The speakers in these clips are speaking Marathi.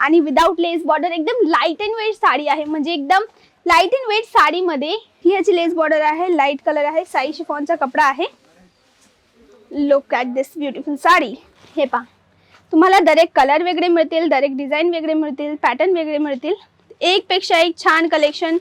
आणि विदाऊट लेस बॉर्डर एकदम लाइट अँड वेट साडी आहे. म्हणजे एकदम लाइट अँड वेट साडीमध्ये ही याची लेस बॉर्डर आहे. लाइट कलर आहे. साई शिफॉनचा कपडा आहे. Look at this beautiful sari. हे पहा. तुम्हाला दरेक कलर वेगळे मिळतील दरेक डिझाईन वेगळे मिळतील पॅटर्न वेगळे मिळतील. एकपेक्षा एक छान कलेक्शन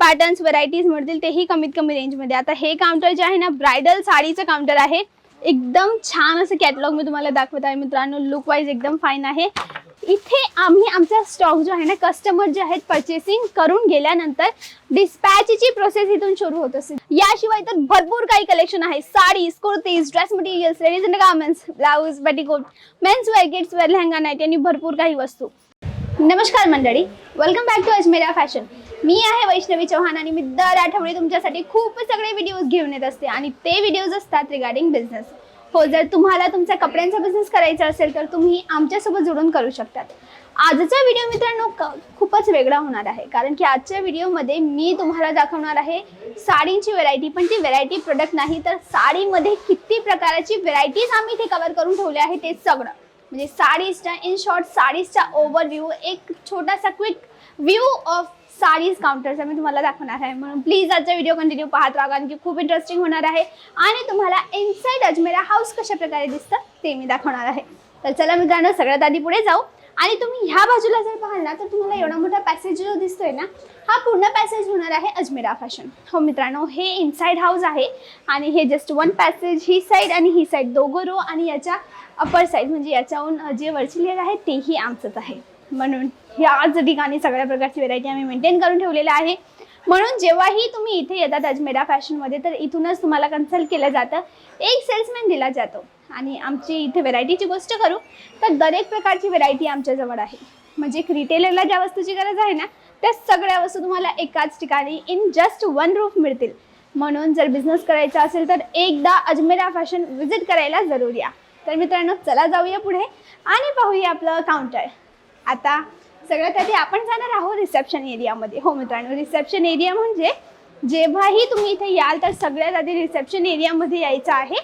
पॅटर्न्स व्हरायटीज मिळतील तेही कमीत कमी रेंजमध्ये आता हे काउंटर जे आहे ना ब्रायडल साडीचं काउंटर आहे. एकदम छान असं कॅटलॉग मी तुम्हाला दाखवत आहे मित्रांनो. लुक वाईज एकदम फाईन आहे. इथे आम्ही आमचा स्टॉक जो आहे ना कस्टमर जे आहेत परचेसिंग करून गेल्यानंतर डिस्पॅचची प्रोसेस इथून सुरू होत असते याशिवाय तर भरपूर काही कलेक्शन आहे. Saris kurtis dress materials ladies and garments blouse petticoat mens wear kids wear lehenga night आणि भरपूर काही वस्तू. नमस्कार मंडळी. Welcome back to Ajmera fashion मी आहे वैष्णवी चव्हाण आणि मी दर आठवडे तुमच्यासाठी खूप सगळे व्हिडिओज घेऊन येत असते. आणि ते व्हिडिओज असतात रिगार्डिंग बिझनेस हो जर तुम्हाला तुमचा कपड्यांचा बिझनेस करायचा असेल तर तुम्ही आमच्यासोबत जुळून करू शकतात. आजचा व्हिडिओ मित्रांनो क- खूपच वेगळा होणार आहे. कारण की आजच्या व्हिडिओमध्ये मी तुम्हाला दाखवणार आहे साडींची व्हरायटी पण ती व्हेरायटी प्रोडक्ट नाही तर साडीमध्ये किती प्रकाराची व्हेरायटीज आम्ही इथे कवर करून ठेवले आहे ते सगळं. म्हणजे साडीजचा इन शॉर्ट साडीजचा ओव्हरव्ह्यू एक छोटासा क्विक व्ह्यू ऑफ साडीज काउंटरचा मी तुम्हाला दाखवणार आहे. म्हणून प्लीज आजचा व्हिडिओ कंटिन्यू पाहत राहा कारण की खूप इंटरेस्टिंग होणार आहे. आणि तुम्हाला इनसाईड अजमेरा हाऊस कशा प्रकारे दिसतं ते मी दाखवणार आहे. तर चला मित्रांनो सगळ्यात आधी पुढे जाऊ. आणि तुम्ही ह्या बाजूला जर पाहाल ना तर तुम्हाला एवढा मोठा पॅसेज जो दिसतोय ना हा पूर्ण पॅसेज होणार आहे अजमेरा फॅशन हो मित्रांनो हे इनसाइड हाऊस आहे. आणि हे जस्ट वन पॅसेज ही साईड आणि ही साईड दोघं रो आणि याच्या अपर साईड म्हणजे याच्याहून जे वरची लेअर आहे तेही आमचंच आहे. म्हणून याच ठिकाणी सगळ्या प्रकारची व्हेरायटी आम्ही मेंटेन करून ठेवलेल्या आहे. म्हणून जेव्हाही तुम्ही इथे येतात अजमेरा फॅशनमध्ये तर इथूनच तुम्हाला कन्सल्ट केलं जातं. एक सेल्समॅन दिला जातो आणि आमची इथे व्हेरायटीची गोष्ट करू तर दरेक प्रकारची व्हेरायटी आमच्याजवळ आहे. म्हणजे एक रिटेलरला ज्या वस्तूची गरज आहे ना त्या सगळ्या वस्तू तुम्हाला एकाच ठिकाणी इन जस्ट वन रूफ मिळतील. म्हणून जर बिझनेस करायचा असेल तर एकदा अजमेरा फॅशन व्हिजिट करायला जरूर या. तर मित्रांनो चला जाऊया पुढे आणि पाहूया आपलं काउंटर आता सगळ्यात आधी आपण जाणार आहोत रिसेप्शन एरियामध्ये. हो मित्रांनो रिसेप्शन एरिया म्हणजे जेव्हाही तुम्ही इथे याल तर सगळ्यात आधी रिसेप्शन एरियामध्ये यायचं आहे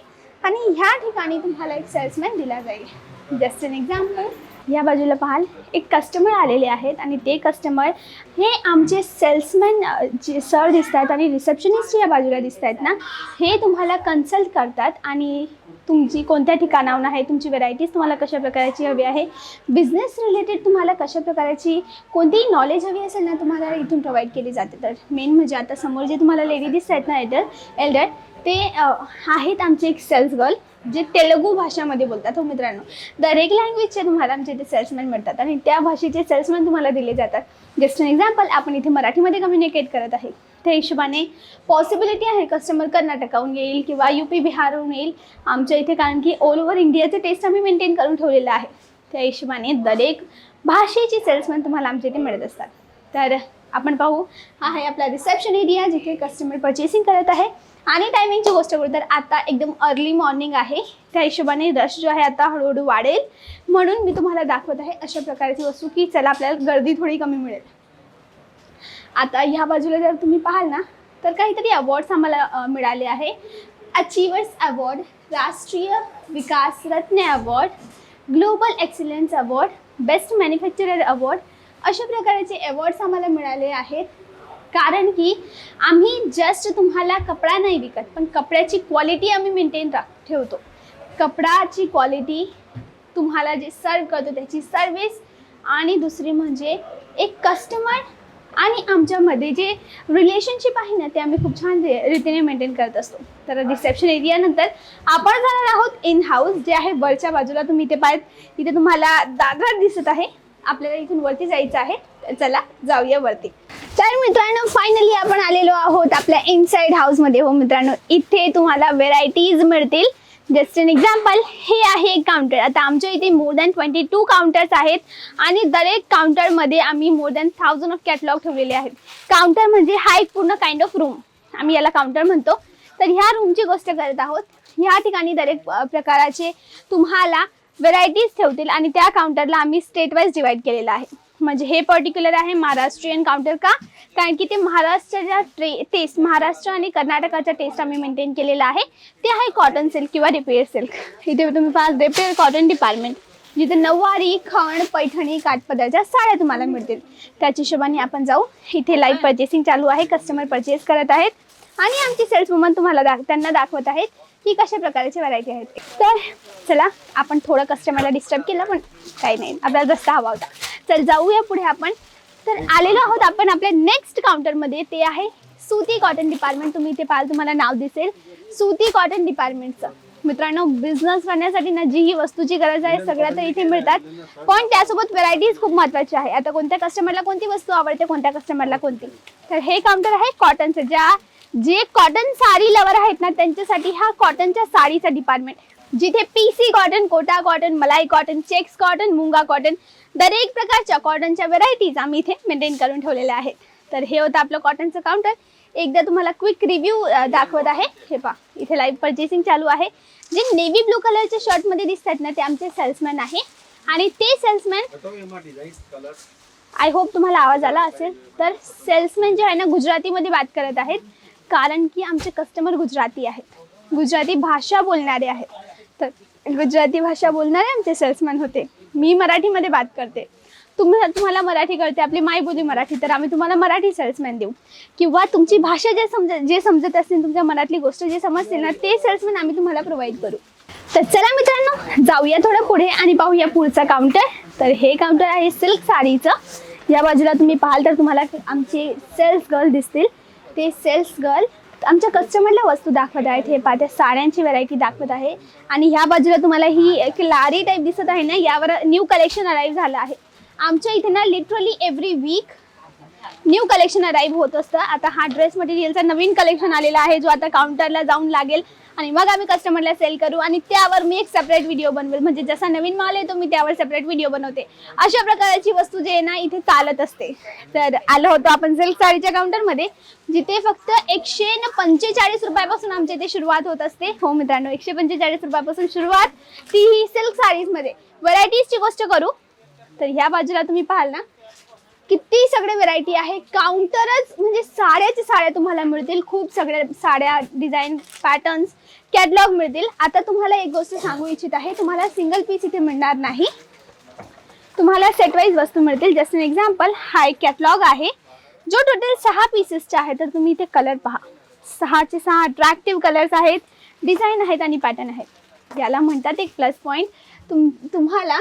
आणि ह्या ठिकाणी तुम्हाला एक सेल्समॅन दिला जाईल. Just an example. या बाजूला पाहाल एक कस्टमर आलेले आहेत आणि ते कस्टमर हे आमचे सेल्समॅन जे सर दिसत आहेत आणि रिसेप्शनिस्ट या बाजूला दिसत आहेत ना हे तुम्हाला कन्सल्ट करतात आणि तुमची कोणत्या ठिकाणाहून आहे? तुमची व्हरायटीज तुम्हाला कशा प्रकारची हवी आहे? बिझनेस रिलेटेड तुम्हाला कशा प्रकारची कोणतीही नॉलेज हवी असेल ना तुम्हाला इथून प्रोव्हाइड केली जाते. तर मेन म्हणजे आता समोर जे तुम्हाला लेडी दिसत आहेत ना एल्डर एल्डर ते आहेत आमचे एक सेल्स गर्ल जे तेलुगू भाषामध्ये बोलतात. हो मित्रांनो दरेक लँग्वेजचे तुम्हाला आमचे इथे सेल्समॅन मिळतात. आणि त्या भाषेचे सेल्समॅन तुम्हाला दिले जातात. जस्ट अन एक्झाम्पल आपण इथे मराठीमध्ये कम्युनिकेट करत आहे. त्या हिशोबाने पॉसिबिलिटी आहे कस्टमर कर्नाटकाहून येईल किंवा यू पी बिहारहून येईल. आमच्या इथे कारण की ऑल ओव्हर इंडियाचे टेस्ट आम्ही मेंटेन करून ठेवलेलं आहे. त्या हिशोबाने दरेक भाषेची सेल्समॅन तुम्हाला आमच्या इथे मिळत असतात. तर आपण पाहू. हा आहे आपला रिसेप्शन एरिया जिथे कस्टमर परचेसिंग करत आहे. आणि टायमिंगची गोष्ट करू तर आता एकदम अर्ली मॉर्निंग आहे. त्या हिशोबाने रश जो आहे आता हळूहळू वाढेल. म्हणून मी तुम्हाला दाखवत आहे अशा प्रकारची वस्तू की चला आपल्याला गर्दी थोडी कमी मिळेल. आता ह्या बाजूला जर तुम्ही पाहाल ना तर काहीतरी अवॉर्ड्स आम्हाला मिळाले आहे. अचीवर्स अवॉर्ड राष्ट्रीय विकास रत्न award global excellence award best manufacturer award अशा प्रकारचे अवॉर्ड्स आम्हाला मिळाले आहेत. कारण की आम्ही जस्ट तुम्हाला कपडा नाही विकत पण कपड्याची क्वालिटी आम्ही मेंटेन राख ठेवतो. कपडाची क्वालिटी तुम्हाला जे सर्व करतो त्याची सर्विस आणि दुसरी म्हणजे एक कस्टमर आणि आमच्यामध्ये जे रिलेशनशिप आहे ना ते आम्ही खूप छान रीतीने मेंटेन करत असतो. तर रिसेप्शन एरियानंतर आपण जाणार आहोत इन हाऊस जे आहे वरच्या बाजूला. तुम्ही इथे पाहत तिथे तुम्हाला दादर दिसत आहे. आपल्याला इथून वरती जायचं आहे. तर चला जाऊया वरती. तर मित्रांनो फायनली आपण आलेलो आहोत आपल्या इनसाइड हाऊसमध्ये हो मित्रांनो इथे तुम्हाला व्हेरायटीज मिळतील. जस्ट एन एक्झाम्पल हे आहे एक काउंटर आता आमच्या इथे more than twenty two counters आहेत आणि दरेक काउंटरमध्ये आम्ही more than thousand of catalogue ठेवलेले आहेत. काउंटर म्हणजे हा एक पूर्ण काइंड ऑफ रूम आम्ही याला काउंटर म्हणतो. तर ह्या रूमची गोष्ट करत आहोत. ह्या ठिकाणी दरेक प्रकाराचे तुम्हाला व्हेरायटीज ठेवतील आणि त्या काउंटरला आम्ही स्टेट वाईज डिवाईड केलेलं आहे. म्हणजे हे पर्टिक्युलर आहे महाराष्ट्रीयन काउंटर का? कारण की ते महाराष्ट्राच्या ट्रे टेस्ट महाराष्ट्र आणि कर्नाटकाचा टेस्ट आम्ही मेंटेन केलेला आहे. ते आहे कॉटन सिल्क किंवा रिपेअर सिल्क इथे तुम्ही पाहाल रिपेअर कॉटन डिपार्टमेंट जिथे नऊवारी खण पैठणी काठपदरच्या साड्या तुम्हाला मिळतील त्याच्या हिशोबाने आपण जाऊ. इथे लाईव्ह पर्चेसिंग चालू आहे कस्टमर परचेस करत आहेत. आणि आमची सेल्स वुमन तुम्हाला दाख त्यांना दाखवत आहेत की कशा प्रकारची व्हरायटी आहेत तर चला आपण थोडं कस्टमरला डिस्टर्ब केलं पण काही नाही. आपल्याला रस्ता हवा होता. चल जाऊया पुढे आपण. तर आलेलो आहोत आपण आपल्या नेक्स्ट काउंटरमध्ये ते आहे सुती कॉटन डिपार्टमेंट तुम्ही इथे पाहाल तुम्हाला नाव दिसेल. सुती कॉटन डिपार्टमेंटचं मित्रांनो बिझनेस करण्यासाठी ना जी ही वस्तूची गरज आहे सगळ्या तर इथे मिळतात. पण त्यासोबत व्हरायटीज खूप महत्वाची आहे. आता कोणत्या कस्टमरला कोणती वस्तू आवडते कोणत्या कस्टमरला कोणती? तर हे काउंटर आहे कॉटनचं ज्या जे कॉटन साडी लवर आहेत ना त्यांच्यासाठी हा कॉटनच्या साडीचा डिपार्टमेंट जिथे पीसी कॉटन कोटा कॉटन मलाई कॉटन चेक्स कॉटन मुंगा कॉटन दरेक प्रकारच्या कॉटनच्या व्हरायटीज आम्ही इथे मेंटेन करून ठेवलेल्या आहेत. तर हे होतं आपलं कॉटनचं काउंटर एकदा तुम्हाला क्विक रिव्ह्यू दाखवत आहे. हे पहा इथे लाईव्ह पर्चेसिंग चालू आहे. जे नेव्ही ब्लू कलरच्या शर्टमध्ये दिसतात ना ते आमचे सेल्समॅन आहे. आणि ते सेल्समॅन आय होप तुम्हाला आवाज आला असेल. तर सेल्समॅन जे आहे ना गुजरातीमध्ये बात करत आहेत. कारण की आमचे कस्टमर गुजराती आहेत. गुजराती भाषा बोलणारे आहेत. गुजराती भाषा बोलणारे आमचे सेल्समॅन होते. मी मराठीमध्ये बात करते. तुम्ही तुम्हाला मराठी कळते. आपली मायबोली मराठी. तर आम्ही तुम्हाला मराठी सेल्समॅन देऊ. किंवा तुमची भाषा जे समज जे समजत असतील तुमच्या मनातली गोष्ट जे समजते ना ते सेल्समॅन आम्ही तुम्हाला प्रोव्हाइड करू. तर चला मित्रांनो जाऊया थोडं पुढे आणि पाहूया पुढचा काउंटर तर हे काउंटर आहे सिल्क साडीचं. या बाजूला तुम्ही पाहाल तर तुम्हाला आमचे सेल्स गर्ल दिसतील. ते सेल्स गर्ल आमच्या कस्टमरला वस्तू दाखवत आहेत. हे पाहत्या साड्यांची व्हरायटी दाखवत आहे. आणि ह्या बाजूला तुम्हाला ही एक लारी टाईप दिसत आहे ना यावर न्यू कलेक्शन अराईव्ह झालं आहे. आमच्या इथे ना literally every week new collection arrive होत असतं. आता हा ड्रेस मटेरियलचा नवीन कलेक्शन आलेला आहे जो आता काउंटरला जाऊन लागेल. आणि मग आम्ही कस्टमरला सेल करू आणि त्यावर मी एक सेपरेट व्हिडिओ बनवेल. म्हणजे जसा नवीन माल येतो मी त्यावर सेपरेट व्हिडिओ बनवते. अशा प्रकारची वस्तू जे आहे ना इथे चालत असते. तर आलो होतो आपण सिल्क साडीच्या काउंटरमध्ये जिथे फक्त एकशे न पंचेचाळीस रुपयापासून आमच्या इथे सुरुवात होत असते. हो मित्रांनो एकशे पंचेचाळीस रुपयापासून सुरुवात ती ही सिल्क साडीजमध्ये. व्हरायटीजची गोष्ट करू. तर ह्या बाजूला तुम्ही पाहाल ना किती सगळे व्हरायटी आहे. काउंटरच म्हणजे साड्याच्या साड्या तुम्हाला मिळतील. खूप सगळ्या साड्या डिझाईन पॅटर्न्स कॅटलॉग मिळतील. आता तुम्हाला एक गोष्ट सांगू इच्छित आहे. तुम्हाला सिंगल पीस इथे मिळणार नाही. तुम्हाला सेटवाईज वस्तू मिळतील. जस्ट एन एक्झाम्पल हा एक कॅटलॉग आहे. जो टोटल सहा पीसेसचा आहे तर तुम्ही इथे कलर पहा. सहाचे सहा अट्रॅक्टिव्ह कलर्स आहेत. डिझाईन आहेत आणि पॅटर्न आहेत. याला म्हणतात एक प्लस पॉईंट तुम तुम्हाला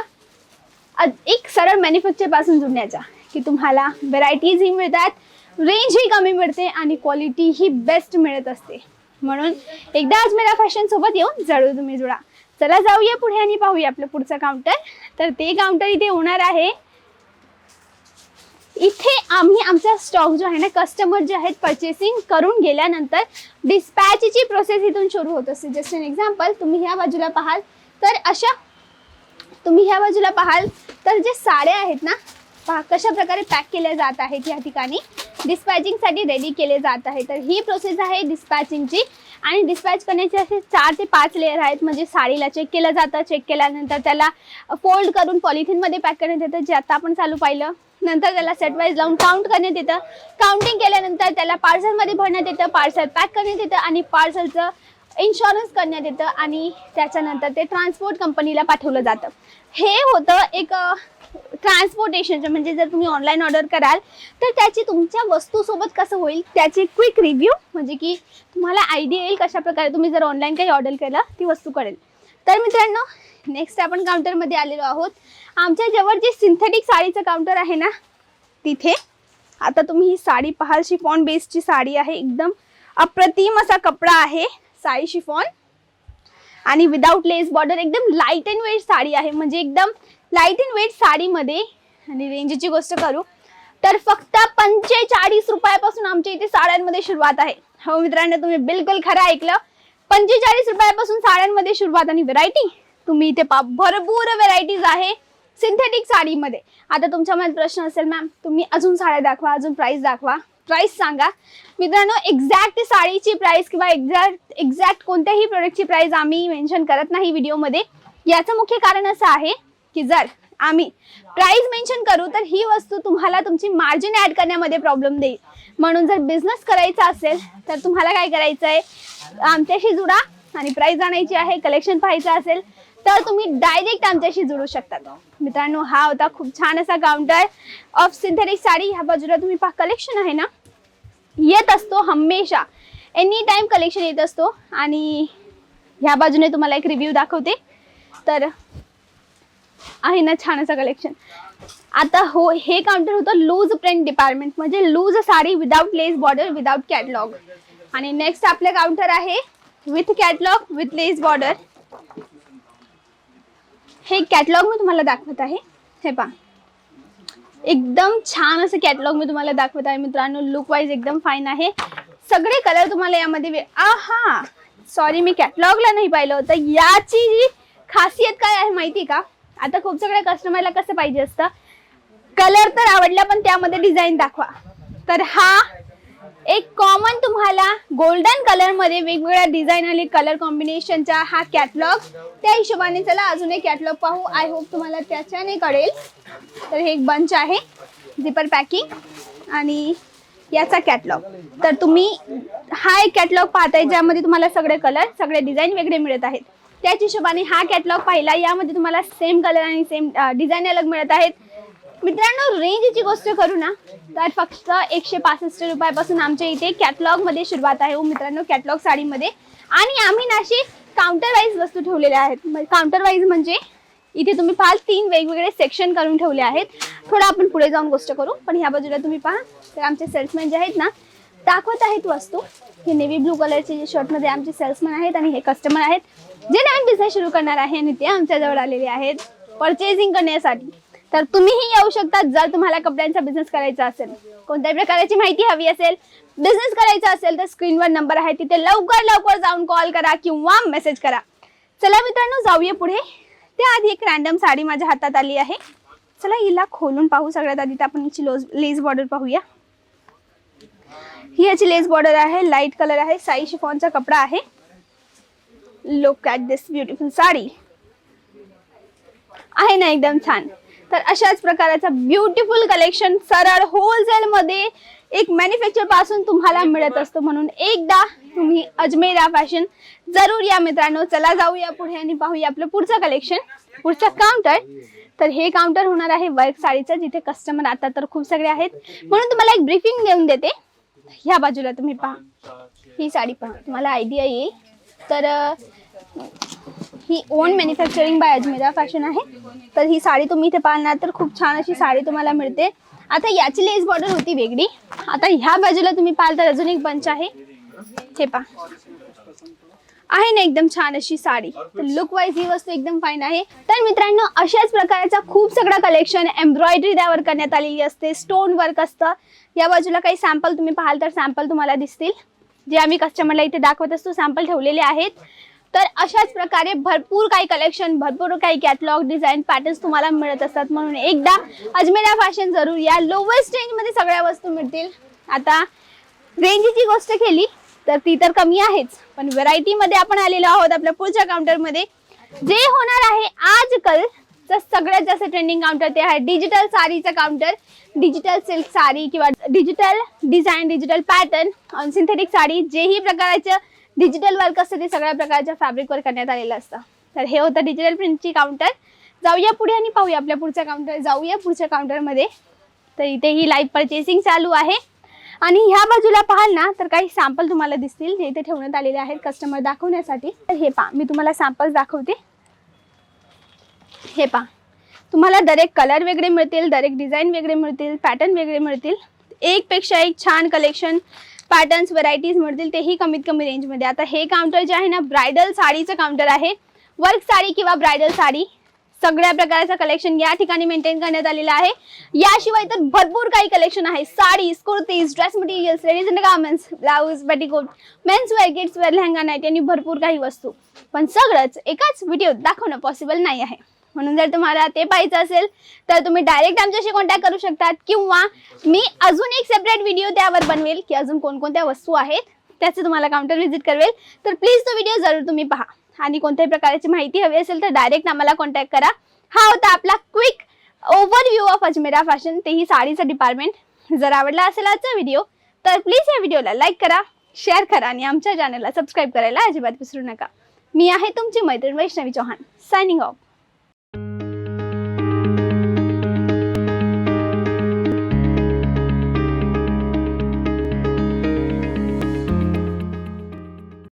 एक सरळ मॅन्युफॅक्चरपासून जुडण्याचा की तुम्हाला व्हरायटीजही मिळतात रेंजही कमी मिळते आणि क्वालिटी ही बेस्ट मिळत असते. म्हणून एकदा अजमेरा फॅशन सोबत येऊन जरूर तुम्ही जुळा. चला जाऊया पुढे आणि पाहूया आपलं पुढचं काउंटर तर ते काउंटर इथे होणार आहे. इथे आम्ही आमचा स्टॉक जो आहे ना कस्टमर जे आहेत परचेसिंग करून गेल्यानंतर डिस्पॅचची प्रोसेस इथून सुरू होत असते. जस्ट एन एक्झाम्पल तुम्ही ह्या बाजूला पाहाल तर अशा तुम्ही ह्या बाजूला पाहाल तर जे साड्या आहेत ना पहा कशा प्रकारे पॅक केल्या जात आहेत या ठिकाणी. डिस्पॅचिंगसाठी रेडी केले जात आहे. तर ही प्रोसेस आहे डिस्पॅचिंगची आणि डिस्पॅच करण्याचे असे चार ते पाच लेअर आहेत. म्हणजे साडीला चेक केलं जातं. चेक केल्यानंतर त्याला फोल्ड करून पॉलिथिनमध्ये पॅक करण्यात येतं जे आता आपण चालू पाहिलं. नंतर त्याला सेटवाईज लावून काउंट करण्यात येतं. काउंटिंग केल्यानंतर त्याला पार्सलमध्ये भरण्यात येतं. पार्सल पॅक करण्यात येतं आणि पार्सलचं इन्शुरन्स करण्यात येतं. आणि त्याच्यानंतर ते ट्रान्सपोर्ट कंपनीला पाठवलं जातं. हे होतं एक ट्रान्सपोर्टेशनचं म्हणजे जर तुम्ही ऑनलाईन ऑर्डर कराल तर त्याची तुमच्या वस्तूसोबत कसं होईल त्याची क्विक रिव्ह्यू म्हणजे की तुम्हाला आयडिया येईल कशाप्रकारे तुम्ही जर ऑनलाईन काही ऑर्डर केलं ती वस्तू कळेल. तर मित्रांनो नेक्स्ट आपण काउंटरमध्ये आलेलो आहोत. आमच्या जवळ जे सिंथेटिक साडीचं काउंटर आहे ना तिथे आता तुम्ही ही साडी पाहाल शिफॉन बेसची साडी आहे एकदम अप्रतिम असा कपडा आहे साडी शिफॉन आणि विदाउट लेस बॉर्डर एकदम लाइट अँड वेट साडी आहे म्हणजे एकदम लाइट इन वेट साडीमध्ये आणि रेंजची गोष्ट करू. तर फक्त पंचेचाळीस रुपयापासून आमच्या इथे साड्यांमध्ये सुरुवात आहे. हो मित्रांनो तुम्ही बिलकुल खरं ऐकलं. पंचेचाळीस रुपयापासून साड्यांमध्ये सुरुवात आणि व्हरायटी तुम्ही इथे पा भरपूर व्हरायटीज आहे सिंथेटिक साडीमध्ये. आता तुमच्या मनात प्रश्न असेल मॅम तुम्ही अजून साड्या दाखवा अजून प्राईस दाखवा. प्राईस सांगा. मित्रांनो एक्झॅक्ट साडीची प्राईस किंवा एक्झॅक्ट एक्झॅक्ट कोणत्याही प्रोडक्टची प्राईस आम्ही मेन्शन करत नाही व्हिडिओमध्ये याचं मुख्य कारण असं आहे की जर आम्ही प्राइस मेन्शन करू तर ही वस्तू तुम्हाला तुमची मार्जिन ॲड करण्यामध्ये प्रॉब्लेम देईल. म्हणून जर बिझनेस करायचा असेल तर तुम्हाला काय करायचं आहे आमच्याशी जुडा आणि प्राइस जाणायची आहे कलेक्शन पाहायचं असेल तर तुम्ही डायरेक्ट आमच्याशी जुळू शकता. मित्रांनो हा होता खूप छान असा काउंटर ऑफ सिंथेटिक साडी. ह्या बाजूला तुम्ही पहा कलेक्शन आहे ना? येत असतो हमेशा. एनी टाईम कलेक्शन येत असतो. आणि ह्या बाजूने तुम्हाला एक रिव्ह्यू दाखवते. तर आहे ना छान असं कलेक्शन आता हो हे काउंटर होतं लूज प्रिंट डिपार्टमेंट म्हणजे loose sari without lace border without catalogue आणि नेक्स्ट आपलं काउंटर आहे with catalogue with lace border हे कॅटलॉग मी तुम्हाला दाखवत आहे. हे पहा. एकदम छान असं कॅटलॉग मी तुम्हाला दाखवत आहे मित्रांनो. लुक वाईज एकदम फाईन आहे. सगळे कलर तुम्हाला यामध्ये आहा! सॉरी मी कॅटलॉगला नाही पाहिलं होतं. याची जी खासियत काय आहे माहिती का? आता खूप सगळ्या कस्टमरला कसं पाहिजे असतं? कलर तर आवडला पण त्यामध्ये डिझाईन दाखवा. तर हा एक कॉमन तुम्हाला गोल्डन कलरमध्ये वेगवेगळ्या डिझाईन आली कलर कॉम्बिनेशनचा हा कॅटलॉग त्या हिशोबाने चला अजून एक कॅटलॉग पाहू. आय होप तुम्हाला त्याच्याने कळेल. तर हे एक बंच आहे झिपर पॅकिंग आणि याचा कॅटलॉग तर तुम्ही हा एक कॅटलॉग पाहताय ज्यामध्ये तुम्हाला सगळे कलर सगळे डिझाईन वेगळे मिळत आहेत. त्याच हिशोबाने हा कॅटलॉग पाहिला. यामध्ये तुम्हाला सेम कलर आणि सेम डिझाईन अलग मिळत आहेत. मित्रांनो रेंजची गोष्ट करू ना तर फक्त एकशे पासष्ट रुपयापासून आमच्या इथे कॅटलॉगमध्ये सुरुवात आहे हो मित्रांनो कॅटलॉग साडीमध्ये. आणि आम्ही ना अशी काउंटर वाईज वस्तू ठेवलेल्या आहेत. काउंटर वाईज म्हणजे इथे तुम्ही पाहाल तीन वेगवेगळे सेक्शन करून ठेवले आहेत. थोडं आपण पुढे जाऊन गोष्ट करू. पण ह्या बाजूला तुम्ही पहा. तर आमचे सेल्समॅन जे आहेत ना दाखवत आहेत वस्तू. हे नेव्ही ब्लू कलरचे जे शर्टमध्ये आमचे सेल्समन आहेत आणि हे कस्टमर आहेत. जे नवीन बिझनेस सुरू करणार आहे आणि ते आमच्याजवळ आलेले आहेत. परचेसिंग करण्यासाठी. तर तुम्हीही येऊ शकता जर तुम्हाला कपड्यांचा बिझनेस करायचा असेल. कोणत्याही प्रकारची माहिती हवी असेल बिझनेस करायचा असेल तर स्क्रीनवर नंबर आहे. तिथे लवकर लवकर जाऊन कॉल करा किंवा मेसेज करा. चला मित्रांनो जाऊया पुढे. त्याआधी एक रॅन्डम साडी माझ्या हातात आली आहे. चला हिला खोलून पाहू. सगळ्यात आधी तर आपण हिची लोज लेस बॉर्डर पाहूया. ही याची लेस बॉर्डर आहे लाइट कलर आहे साई शिफॉनचा कपडा आहे. Look at this beautiful sari. आहे ना एकदम छान. तर अशाच प्रकारचा ब्युटिफुल कलेक्शन सरळ होलसेल मध्ये एक मॅन्युफॅक्चरपासून तुम्हाला मिळत असतो म्हणून एकदा तुम्ही अजमेरा फॅशन जरूर या मित्रांनो. चला जाऊया पुढे आणि पाहूया आपलं पुढचं कलेक्शन पुढचं काउंटर तर हे काउंटर होणार आहे वर्क साडीचं जिथे कस्टमर आता तर खूप सगळे आहेत. म्हणून तुम्हाला एक ब्रीफिंग देऊन देते. ह्या बाजूला तुम्ही पहा. ही साडी पहा. तुम्हाला आयडिया येईल. तर ही own manufacturing by Ajmera fashion आहे. तर ही साडी तुम्ही इथे पाहणार तर खूप छान अशी साडी तुम्हाला मिळते. आता याची लेस बॉर्डर होती वेगळी. आता ह्या बाजूला तुम्ही पाहाल तर अजून एक बंच आहे. हे पहा. आहे ना एकदम छान अशी साडी. तर लुक वाईज ही वस्तू एकदम फाईन आहे. तर मित्रांनो अशाच प्रकारचा खूप सगळं कलेक्शन एम्ब्रॉयडरी त्यावर करण्यात आलेली असते. स्टोन वर्क असतं. या बाजूला काही सॅम्पल तुम्ही पाहाल तर सॅम्पल तुम्हाला दिसतील. जे आम्ही कस्टमरला इथे दाखवत असतो सॅम्पल ठेवलेले आहेत. तर अशाच प्रकारे भरपूर काही कलेक्शन भरपूर काही कॅटलॉग डिझाईन पॅटर्न्स तुम्हाला मिळत असतात. म्हणून एकदा अजमेरा फॅशन जरूर या लोवेस्ट रेंजमध्ये सगळ्या वस्तू मिळतील. आता रेंजची गोष्ट केली तर ती तर कमी आहेच. पण व्हरायटीमध्ये आपण आलेलो आहोत आपल्या पुढच्या काउंटरमध्ये जे होणार आहे आजकाल सगळ्यात जास्त ट्रेंडिंग काउंटर ते आहे डिजिटल साडीचं काउंटर डिजिटल सिल्क साडी किंवा digital design digital pattern synthetic sari जेही प्रकारचं डिजिटल वर्क असतं ते सगळ्या प्रकारच्या फॅब्रिकवर करण्यात आलेलं असतं. तर हे होतं डिजिटल प्रिंटची काउंटर जाऊया पुढे आणि पाहूया आपल्या पुढच्या काउंटर जाऊया पुढच्या काउंटरमध्ये तर इथे ही लाईव्ह परचेसिंग चालू आहे. आणि ह्या बाजूला पाहाल ना तर काही सॅम्पल तुम्हाला दिसतील जे इथे ठेवण्यात आलेले आहेत कस्टमर दाखवण्यासाठी. तर हे पहा मी तुम्हाला सॅम्पल्स दाखवते. हे पहा तुम्हाला दरेक कलर वेगळे मिळतील दरेक डिझाईन वेगळे मिळतील पॅटर्न वेगळे मिळतील. एकपेक्षा एक छान कलेक्शन पॅटर्न्स व्हरायटीज मिळतील तेही कमीत कमी रेंजमध्ये आता हे काउंटर जे आहे ना ब्रायडल साडीचं काउंटर आहे. वर्क साडी किंवा ब्रायडल साडी सगळ्या प्रकारचं कलेक्शन या ठिकाणी मेंटेन करण्यात आलेलं आहे. याशिवाय तर भरपूर काही कलेक्शन आहे. Saris kurtis dress materials ladies and garments blouse petticoat mens wear kids wear lehenga night आणि भरपूर काही वस्तू. पण सगळंच एकाच व्हिडिओत दाखवणं पॉसिबल नाही आहे. म्हणून जर तुम्हाला ते पाहायचं असेल तर तुम्ही डायरेक्ट आमच्याशी कॉन्टॅक्ट करू शकतात किंवा मी अजून एक सेपरेट व्हिडिओ त्यावर बनवेल की अजून कोणकोणत्या वस्तू आहेत त्याचे तुम्हाला काउंटर व्हिजिट करवेल. तर प्लीज तो व्हिडिओ जरूर तुम्ही पहा. आणि कोणत्याही प्रकारची माहिती हवी असेल तर डायरेक्ट आम्हाला कॉन्टॅक्ट करा. हा होता आपला quick overview of Ajmera fashion तेही साडीचं डिपार्टमेंट जर आवडला असेल आजचा व्हिडिओ तर प्लीज या व्हिडिओला लाईक करा शेअर करा आणि आमच्या चॅनलला सबस्क्राईब करायला अजिबात विसरू नका. मी आहे तुमची मैत्रीण वैष्णवी चौहान. Signing off